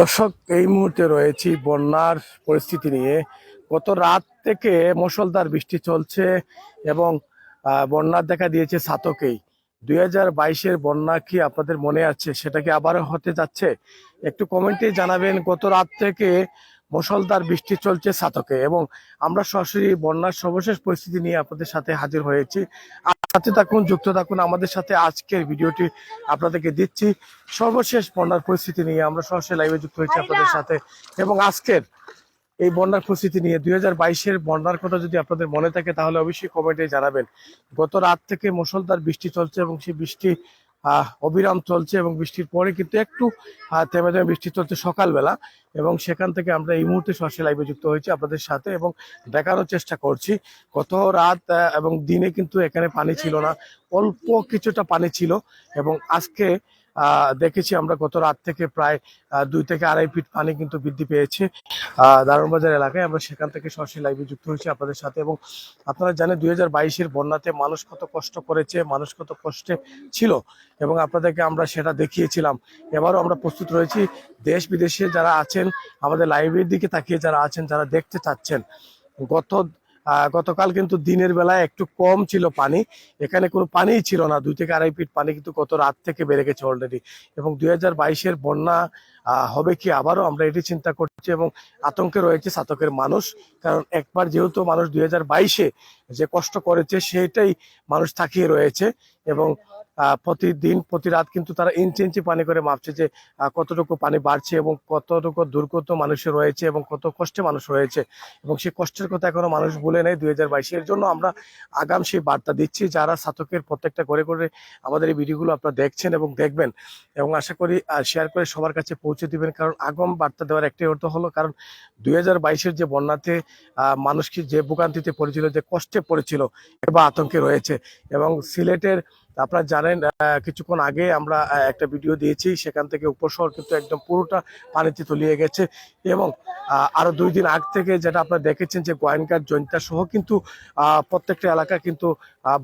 দর্শক, এই মুহূর্তে রয়েছি বন্যার পরিস্থিতি নিয়ে। গত রাত থেকে মুষলধার বৃষ্টি চলছে এবং বন্যার দেখা দিয়েছে সাতকেই। দুই হাজার বাইশের বন্যা কি আপনাদের মনে আছে? সেটা কি আবারও হতে যাচ্ছে? একটু কমেন্টে জানাবেন। গত রাত থেকে মুষলধার বৃষ্টি চলছে সাতকে এবং আমরা সরাসরি বন্যার সর্বশেষ পরিস্থিতি নিয়ে আপনাদের সাথে হাজির হয়েছি। সাথে থাকুন যুক্ত থাকুন আমাদের সাথে আজকের ভিডিওটি আপনাদেরকে দিচ্ছি। সর্বশেষ বন্যার পরিস্থিতি নিয়ে আমরা সরাসরি লাইভে যুক্ত হয়েছি আপনাদের সাথে এবং আজকের এই বন্যার পরিস্থিতি নিয়ে দুই হাজার বাইশের বন্যার কথা যদি আপনাদের মনে থাকে তাহলে অবশ্যই কমেন্টে জানাবেন। গত রাত থেকে মুষলধার বৃষ্টি চলছে এবং সেই বৃষ্টি অবিরাম চলছে এবং বৃষ্টির পরে কিন্তু একটু থেমে থেমে বৃষ্টি চলছে সকালবেলা। এবং সেখান থেকে আমরা এই মুহূর্তে সরাসরি লাইভে যুক্ত হয়েছি আপনাদের সাথে এবং দেখানোর চেষ্টা করছি। গত রাত এবং দিনে কিন্তু এখানে পানি ছিল না। অল্প কিছুটা পানি ছিল এবং আজকে দেখেছি আমরা গত রাত থেকে প্রায় দুই থেকে আড়াই ফিট পানি কিন্তু বৃদ্ধি পেয়েছে দারুণবাজার এলাকায়। আমরা সেখান থেকে সরাসরি লাইভে যুক্ত হয়েছি আপনাদের সাথে এবং আপনারা জানেন দুই হাজার বাইশের বন্যাতে মানুষ কত কষ্ট করেছে, মানুষ কত কষ্টে ছিল এবং আপনাদেরকে আমরা সেটা দেখিয়েছিলাম। এবারও আমরা প্রস্তুত রয়েছি, দেশ বিদেশে যারা আছেন, আমাদের লাইভের দিকে তাকিয়ে যারা আছেন, যারা দেখতে চাচ্ছেন, গত গতকাল কিন্তু দিনের বেলায় একটু কম ছিল পানি। এখানে কোনো পানিই ছিল না। দুই থেকে আড়াই ফিট পানি কিন্তু কত রাত থেকে বেড়ে গেছে অলরেডি এবং দুই হাজার বাইশের বন্যা হবে কি আবারও আমরা এটি চিন্তা করছি এবং আতঙ্কে রয়েছে সাতকের মানুষ। কারণ একবার যেহেতু মানুষ দুই হাজার বাইশে যে কষ্ট করেছে, সেটাই মানুষ থাকিয়ে রয়েছে। এবং প্রতিদিন প্রতি রাত কিন্তু তারা ইঞ্চি ইঞ্চি পানি করে মাপছে যে কতটুকু পানি বাড়ছে এবং কতটুকু দুর্গত মানুষের রয়েছে এবং কত কষ্টে মানুষ রয়েছে। এবং সেই কষ্টের কথা এখনও মানুষ বলে নেই দুই হাজার বাইশের জন্য আমরা আগাম সেই বার্তা দিচ্ছি যারা সাতকের প্রত্যেকটা করে করে আমাদের এই ভিডিওগুলো আপনারা দেখছেন এবং দেখবেন এবং আশা করি শেয়ার করে সবার কাছে পৌঁছে দিবেন। কারণ আগম বার্তা দেওয়ার একটাই অর্থ হলো কারণ দুই হাজার বাইশের যে বন্যাতে আহ, মানুষ যে ভোগান্তিতে পড়েছিল যে কষ্টে পড়েছিল বা আতঙ্কে রয়েছে। এবং সিলেটের আপনারা জানেন কিছুক্ষণ আগে আমরা একটা ভিডিও দিয়েছি সেখান থেকে উপশহর কিন্তু একদম পুরোটা পানিতে তলিয়ে গেছে এবং আহ, আরও দুই দিন আগ থেকে যেটা আপনারা দেখেছেন যে গোয়েনকার জৈন্তা সহ কিন্তু প্রত্যেকটা এলাকা কিন্তু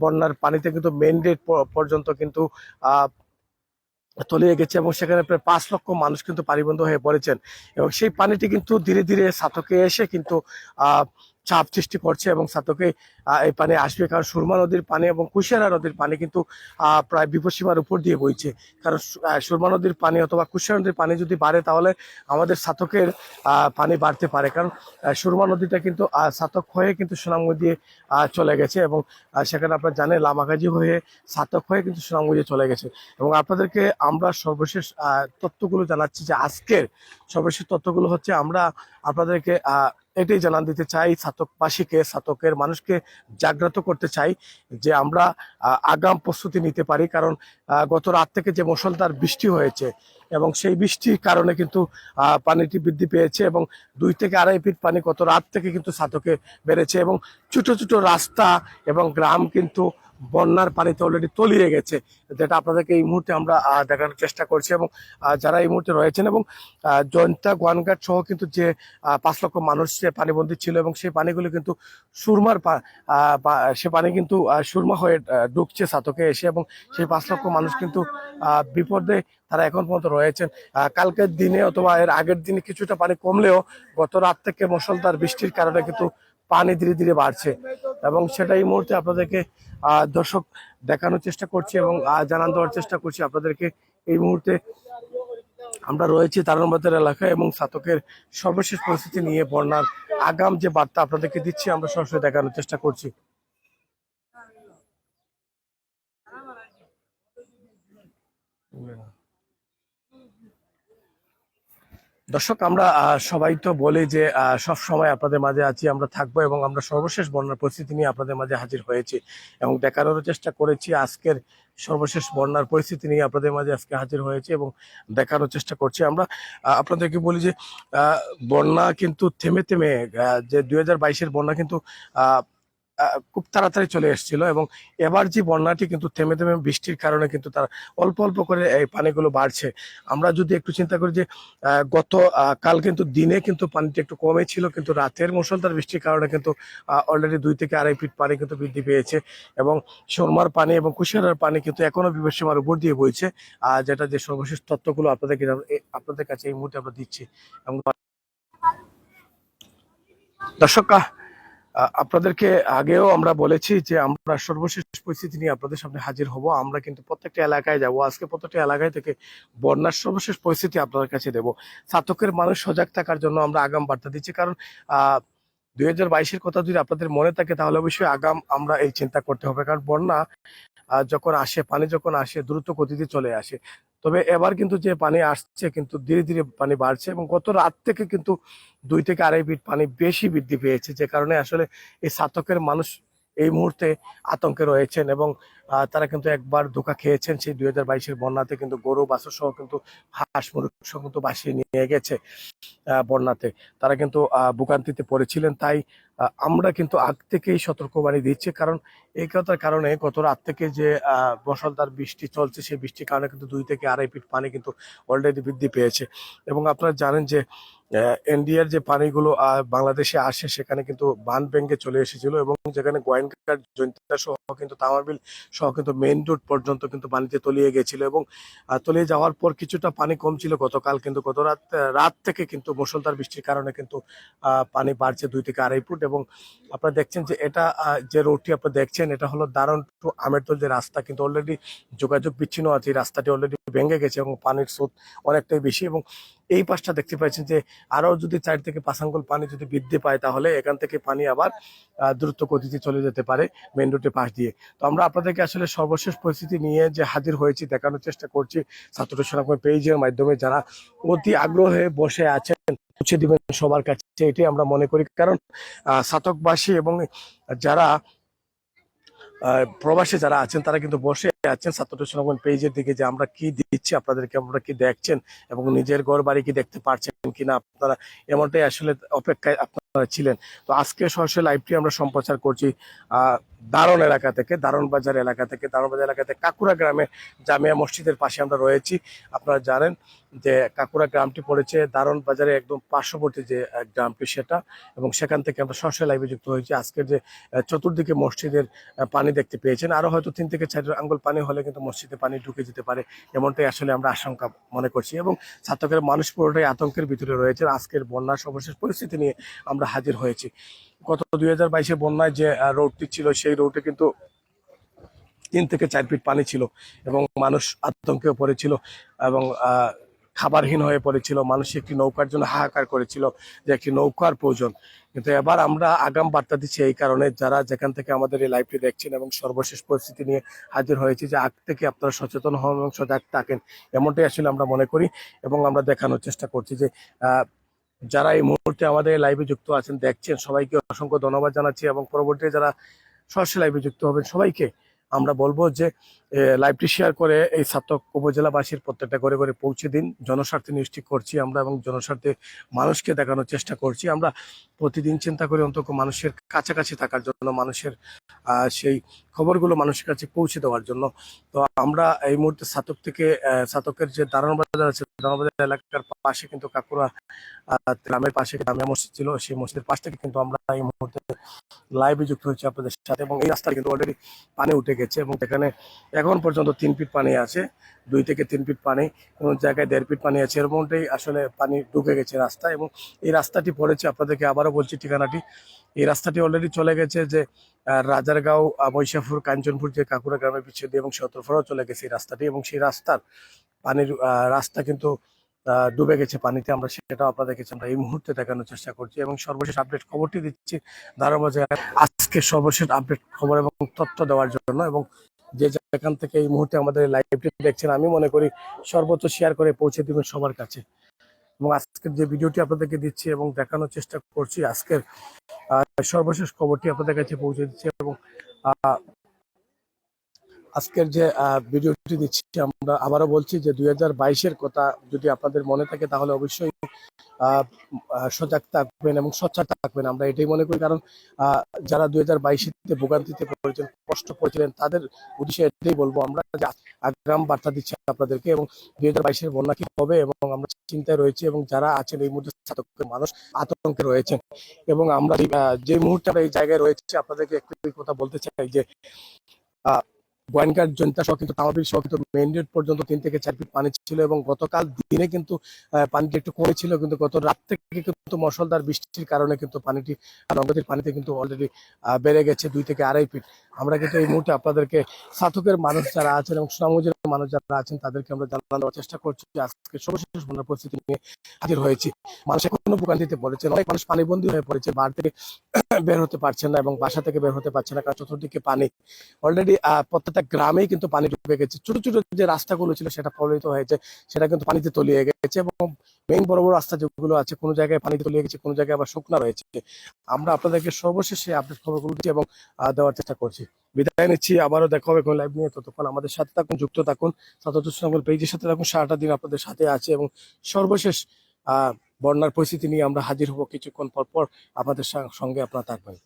বন্যার পানিতে কিন্তু মেন গেট পর্যন্ত কিন্তু তলিয়ে গেছে এবং সেখানে প্রায় পাঁচ লক্ষ মানুষ কিন্তু পানিবন্ধ হয়ে পড়েছেন এবং সেই পানিটি কিন্তু ধীরে ধীরে সাতকে এসে কিন্তু আহ চাপ সৃষ্টি করছে এবং সাতকে এই পানি আসবে। কারণ সুরমা নদীর পানি এবং কুশিয়ারা নদীর পানি কিন্তু প্রায় বিপদসীমার উপর দিয়ে বইছে। কারণ সুরমা নদীর পানি অথবা কুশিয়ারা নদীর পানি যদি বাড়ে, তাহলে আমাদের সাতকের পানি বাড়তে পারে। কারণ সুরমা নদীটা কিন্তু সাতক হয়ে কিন্তু সুনামগঞ্জ দিয়ে চলে গেছে এবং সেখানে আপনারা জানেন লামাগাজি হয়ে সাতক হয়ে কিন্তু সুনামগঞ্জে চলে গেছে। এবং আপনাদেরকে আমরা সর্বশেষ তথ্যগুলো জানাচ্ছি যে আজকের সর্বশেষ তথ্যগুলো হচ্ছে আমরা আপনাদেরকে এটাই জানান দিতে চাই ছাতকবাসীকে ছাতকের মানুষকে জাগ্রত করতে চাই যে আমরা আগাম প্রস্তুতি নিতে পারি। কারণ গত রাত থেকে যে মুষলধার বৃষ্টি হয়েছে এবং সেই বৃষ্টির কারণে কিন্তু পানিটি বৃদ্ধি পেয়েছে এবং দুই থেকে আড়াই ফিট পানি গত রাত থেকে কিন্তু ছাতকে বেড়েছে এবং ছোট ছোট রাস্তা এবং গ্রাম কিন্তু বন্যার পানিতে অলরেডি তলিয়ে গেছে। যেটা আপনাদেরকে এই মুহূর্তে আমরা দেখানোর চেষ্টা করছি এবং যারা এই মুহূর্তে রয়েছেন এবং জয়ন্তা গোয়ানঘাট সহ কিন্তু যে পাঁচ লক্ষ মানুষ যে পানিবন্দী ছিল এবং সেই পানিগুলো কিন্তু সুরমার সে পানি কিন্তু সুরমা হয়ে ঢুকছে সাতকে এসে এবং সেই পাঁচ লক্ষ মানুষ কিন্তু বিপদে তারা এখন পর্যন্ত রয়েছেন। কালকের দিনে অথবা এর আগের দিনে কিছুটা পানি কমলেও গত রাত থেকে মুষলধার বৃষ্টির কারণে কিন্তু পানি ধীরে ধীরে বাড়ছে। এবং সেটা এই মুহূর্তে আপনাদেরকে দর্শক দেখানোর চেষ্টা করছি এবং জানান দেওয়ার চেষ্টা করছি আপনাদেরকে। এই মুহূর্তে আমরা রয়েছি তারণবাজার এলাকায় এবং সাতকের সর্বশেষ পরিস্থিতি নিয়ে বন্যার আগাম যে বার্তা আপনাদেরকে দিচ্ছি, আমরা সরাসরি দেখানোর চেষ্টা করছি। দর্শক, আমরা সবাই তো বলি যে সব সময় আপনাদের মাঝে আছি, আমরা থাকব এবং আমরা সর্বশেষ বন্যার পরিস্থিতি নিয়ে আপনাদের মাঝে হাজির হয়েছি এবং দেখানোর চেষ্টা করেছি আজকের সর্বশেষ বন্যার পরিস্থিতি নিয়ে আপনাদের মাঝে আজকে হাজির হয়েছে এবং দেখানোর চেষ্টা করছি। আমরা আপনাদেরকে বলি যে বন্যা কিন্তু থেমে থেমে যে দুই হাজার বাইশের বন্যা কিন্তু খুব তাড়াতাড়ি চলে এসেছিল এবং এবার যে বন্যাটি কিন্তু থেমে থেমে বৃষ্টির কারণে কিন্তু তার অল্প অল্প করে এই পানিগুলো বাড়ছে। আমরা যদি একটু চিন্তা করি যে গত কাল কিন্তু দিনে কিন্তু পানিটা একটু কমে ছিল, কিন্তু রাতের মুষলধার বৃষ্টির কারণে কিন্তু অলরেডি দুই থেকে আড়াই ফিট পানি কিন্তু বৃদ্ধি পেয়েছে এবং সুরমার পানি এবং কুশিয়ারার পানি কিন্তু এখনও বিপদসীমার উপর দিয়ে বইছে। আর যেটা যে সর্বশেষ তথ্যগুলো আপনাদেরকে আপনাদের কাছে এই মুহূর্তে আমরা দিচ্ছি। এবং দর্শক আপনাদেরকে আগেও আমরা বলেছি যে আমরা সর্বশেষ পরিস্থিতি নিয়ে আপনাদের সামনে হাজির হব। আমরা কিন্তু প্রত্যেকটা এলাকায় যাব। আজকে প্রত্যেকটা এলাকায় থেকে বন্যার সর্বশেষ পরিস্থিতি আপনাদের কাছে দেব। ছাতকের মানুষ সজাগ থাকার জন্য আমরা আগাম বার্তা দিচ্ছি। কারণ, আহ, দুই হাজার বাইশের কথা যদি আপনাদের মনে থাকে, তাহলে অবশ্যই আগাম আমরা এই চিন্তা করতে হবে। কারণ বন্যা যখন আসে, পানি যখন আসে, দ্রুত গতিতে চলে আসে। তবে এবার কিন্তু যে পানি আসছে, কিন্তু ধীরে ধীরে পানি বাড়ছে এবং গত রাত থেকে কিন্তু দুই থেকে আড়াই ফিট পানি বেশি বৃদ্ধি পেয়েছে। যে কারণে আসলে এই সাতকের মানুষ এই মুহূর্তে আতঙ্কে রয়েছেন এবং তারা কিন্তু একবার ধোকা খেয়েছেন সেই দুই হাজার বাইশের বন্যাতে কিন্তু গরু বাছুর সহ কিন্তু হাঁস মুরগ কিন্তু ভাসিয়ে নিয়ে গেছে বন্যাতে। তারা কিন্তু ভোগান্তিতে পড়েছিলেন, তাই আমরা কিন্তু আগ থেকেই সতর্কবাণী দিচ্ছি। কারণ এই কথার কারণে গত রাত থেকে যে মুষলধার বৃষ্টি চলছে, সেই বৃষ্টির কারণে কিন্তু দুই থেকে আড়াই ফিট পানি কিন্তু অলরেডি বৃদ্ধি পেয়েছে। এবং আপনারা জানেন যে এনডিআর যে পানিগুলো বাংলাদেশে আসে, সেখানে কিন্তু বান ভেঙে চলে এসেছিল এবং যেখানে গোয়েনকার জৈন্তা সহ কিন্তু তামাবিল সহ কিন্তু মেইন রোড পর্যন্ত কিন্তু পানিতে তলিয়ে গেছিল এবং তলিয়ে যাওয়ার পর কিছুটা পানি কম ছিল গতকাল কিন্তু গত রাত রাত থেকে কিন্তু মুষলধার বৃষ্টির কারণে কিন্তু পানি বাড়ছে দুই থেকে আড়াই ফুট এবং আপনারা দেখছেন যে এটা যে রোডটি আপনারা দেখছেন, এটা হলো দারুণ টু আমেরতল যে রাস্তা কিন্তু অলরেডি যোগাযোগ বিচ্ছিন্ন আছে রাস্তাটি অলরেডি ভেঙে গেছে এবং পানির স্রোত অনেকটাই বেশি এবং এই পাশটা দেখতে পাচ্ছেন যে আরও যদি চার থেকে পাঁচ আঙ্গুল পানি যদি বৃদ্ধি পায় তাহলে এখান থেকে পানি আবার দ্রুত গতিতে চলে যেতে পারে মেন রোডের পাশ দিয়ে। তো আমরা আপনাদেরকে আসলে সর্বশেষ পরিস্থিতি নিয়ে যে হাজির হয়েছি দেখানোর চেষ্টা করছি ছাত্র সেনাকর্মী পেজের মাধ্যমে যারা অতি আগ্রহে বসে আছেন পৌঁছে দিবেন সবার কাছে এটাই আমরা মনে করি। কারণ আহ, ছাতকবাসী এবং যারা প্রবাসী যারা আছেন তারা কিন্তু বসে আছেন ছাত্র পেজের দিকে যে আমরা কি দিচ্ছি, আপনাদেরকে আমরা কি দেখছেন এবং নিজের ঘর বাড়ি কি দেখতে পারছেন কিনা আপনারা এমনটাই আসলে অপেক্ষায় আপনারা ছিলেন। তো আজকে সরাসরি লাইভটি আমরা সম্প্রচার করছি দারণ এলাকা থেকে দারণ বাজার এলাকা থেকে দারণ বাজার এলাকা থেকে কাকুরা গ্রামে, জামিয়া মসজিদের পাশে আমরা রয়েছি। আপনারা জানেন যে কাকুরা গ্রামটি পড়েছে দারণ বাজারে একদম পার্শ্ববর্তী যে গ্রামটি সেটা এবং সেখান থেকে আমরা সরাসরি লাইভে যুক্ত হয়েছি। আজকের যে চতুর্দিকে মসজিদের পানি দেখতে পেয়েছেন। আরও হয়তো তিন থেকে চার আঙ্গুল পানি হলে কিন্তু মসজিদে পানি ঢুকে যেতে পারে, এমনটাই আসলে আমরা আশঙ্কা মনে করছি। এবং ছাত্রকের মানুষ পুরোটাই আতঙ্কের ভিতরে রয়েছে। আজকের বন্যার সর্বশেষ পরিস্থিতি নিয়ে আমরা হাজির হয়েছি। গত দুই হাজার বাইশে বন্যায় যে রোডটি ছিল, সেই রোডে কিন্তু তিন থেকে চার ফিট পানি ছিল এবং মানুষ আতঙ্কেও পড়েছিল এবং খাবারহীন হয়ে পড়েছিল মানুষ একটি নৌকার জন্য হাহাকার করেছিল যে একটি নৌকার প্রয়োজন। কিন্তু এবার আমরা আগাম বার্তা দিচ্ছি এই কারণে যারা যেখান থেকে আমাদের এই লাইভটি দেখছেন এবং সর্বশেষ পরিস্থিতি নিয়ে হাজির হয়েছি যে আগ থেকে আপনারা সচেতন হন এবং সজাগ থাকেন, এমনটাই আসলে আমরা মনে করি এবং আমরা দেখানোর চেষ্টা করছি যে যারা এই মুহূর্তে আমাদের লাইভে যুক্ত আছেন, দেখছেন, সবাইকে অসংখ্য ধন্যবাদ জানাচ্ছি এবং পরবর্তীতে যারা সরাসরি লাইভে যুক্ত হবেন, সবাইকে আমরা বলব যে লাইভটি শেয়ার করে এই ছাত্র উপজেলাবাসীর প্রত্যেকটা ঘরে ঘরে পৌঁছে দিন। জনস্বার্থে নিশ্চিত করছি আমরা এবং জনস্বার্থে মানুষকে দেখানোর চেষ্টা করছি। আমরা প্রতিদিন চিন্তা করি অন্তত মানুষের কাছাকাছি থাকার জন্য, মানুষের সেই খবরগুলো মানুষের কাছে পৌঁছে দেওয়ার জন্য। তো আমরা এই মুহূর্তে ছাতক থেকে ছাতকের যে দারণ বাজার আছে দারণ বাজার এলাকার পাশে কিন্তু কাকুরা গ্রামের পাশে গ্রামে মসজিদ ছিল, সেই মসজিদের পাশ থেকে কিন্তু আমরা এই মুহূর্তে লাইভে যুক্ত হয়েছি আপনাদের সাথে এবং এই রাস্তায় কিন্তু অলরেডি পানি উঠে গেছে এবং এখানে এখন পর্যন্ত তিন ফিট পানি আছে, দুই থেকে তিন ফিট পানি, কোন জায়গায় দেড় ফিট পানি আছে। এরকমটাই আসলে পানি ঢুকে গেছে রাস্তা এবং এই রাস্তাটি পড়েছে, আপনাদেরকে আবারও বলছি ঠিকানাটি। এই রাস্তাটি অলরেডি চলে গেছে যে রাজারগাঁও বৈশাখপুর কাঞ্চনপুর যে কাকুরা গ্রামের পিছিয়ে দিয়ে এবং সতরফারাও চলে গেছে এই রাস্তাটি এবং সেই রাস্তার পানির রাস্তা কিন্তু ডুবে গেছে পানিতে। আমরা সেটাও আপনাদের কাছে আমরা এই মুহূর্তে দেখানোর চেষ্টা করছি এবং সর্বশেষ আপডেট খবরটি দিচ্ছি দারাবাজার আজকে সর্বশেষ আপডেট খবর এবং তথ্য দেওয়ার জন্য এবং যে যেখান থেকে এই মুহূর্তে আমাদের লাইভটি দেখছেন, আমি মনে করি সর্বোচ্চ শেয়ার করে পৌঁছে দেবেন সবার কাছে। এবং আজকের যে ভিডিওটি আপনাদেরকে দিচ্ছি এবং দেখানোর চেষ্টা করছি, আজকের সর্বশেষ খবরটি আপনাদের কাছে পৌঁছে দিচ্ছি এবং আজকের যে ভিডিওটি দিচ্ছি আমরা আবারও বলছি যে দুই হাজার বাইশের কথা যদি আপনাদের মনে থাকে তাহলে অবশ্যই সজাগ থাকবেন এবং সচ্ছার থাকবেন। আমরা এটাই মনে করি কারণ যারা দুই হাজার বাইশে ভোগান্তিতে পড়েছেন কষ্ট পড়েছিলেন তাদের উদ্দেশ্যে এটাই বলব। আমরা যে আগাম বার্তা দিচ্ছি আপনাদেরকে এবং দুই হাজার বাইশের বন্যা কি হবে এবং আমরা চিন্তায় রয়েছে এবং যারা আছেন এই মুহূর্তে মানুষ আতঙ্কে রয়েছেন এবং আমরা যে মুহূর্তে আমরা এই জায়গায় রয়েছে আপনাদেরকে একটু কথা বলতে চাই যে আহ, গোয়েনকার জনতা সহ কিন্তু তামাবিল সহ কিন্তু মেইন রোড পর্যন্ত তিন থেকে চার ফিট পানি ছিল এবং গতকাল দিনে কিন্তু পানিটি একটু কমেছিল কিন্তু গত রাত থেকে কিন্তু মশলদার বৃষ্টির কারণে কিন্তু পানিটি নগদীর পানিতে কিন্তু অলরেডি বেড়ে গেছে দুই থেকে আড়াই ফিট আমরা কিন্তু এই মুহূর্তে আপনাদেরকে সাথকের মানুষ যারা আছেন এবং সুনামগঞ্জের মানুষ যারা আছেন, তাদেরকে আমরা জানানো দেওয়ার চেষ্টা করছি আজকে সর্বশেষ বন্যার পরিস্থিতি নিয়ে হাজির হয়েছি। মানুষ এখনও ভোগান্তিতে পড়েছে, অনেক মানুষ পানিবন্দী হয়ে পড়েছে বার থেকে বের হতে পারছে না এবং বাসা থেকে বের হতে পারছে না, কারণ চতুর্দিকে পানি। অলরেডি প্রত্যেকটা গ্রামেই কিন্তু পানি ঢুকে গেছে। ছোট ছোট যে রাস্তাগুলো ছিল সেটা প্রভাবিত হয়েছে, সেটা কিন্তু পানিতে তলিয়ে গেছে এবং মেইন বড় বড় রাস্তা যেগুলো আছে, কোনো জায়গায় পানিতে তলিয়ে গেছে, কোনো জায়গায় আবার শুকনা রয়েছে। আমরা আপনাদেরকে সর্বশেষে আপডেট খবরগুলো দিচ্ছি এবং দেওয়ার চেষ্টা করছি। বিদায় নিচ্ছি, আবারও দেখা হবে কোনো লাইভ নিয়ে। ততক্ষণ আমাদের সাথে থাকুন, যুক্ত থাকুন। পেজের সাথে থাকুন, সারাটা দিন আপনাদের সাথে আছে এবং সর্বশেষ, আহ বন্যার পরিস্থিতি নিয়ে আমরা হাজির হব কিছুক্ষণ পর পর। আপনাদের সঙ্গে আপনারা থাকবেন।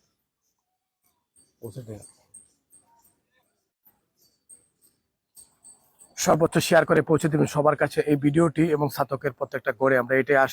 সর্বোচ্চ শেয়ার করে পৌঁছে দেবেন সবার কাছে এই ভিডিওটি এবং স্নাতকের প্রত্যেকটা গড়ে। আমরা এটাই আশা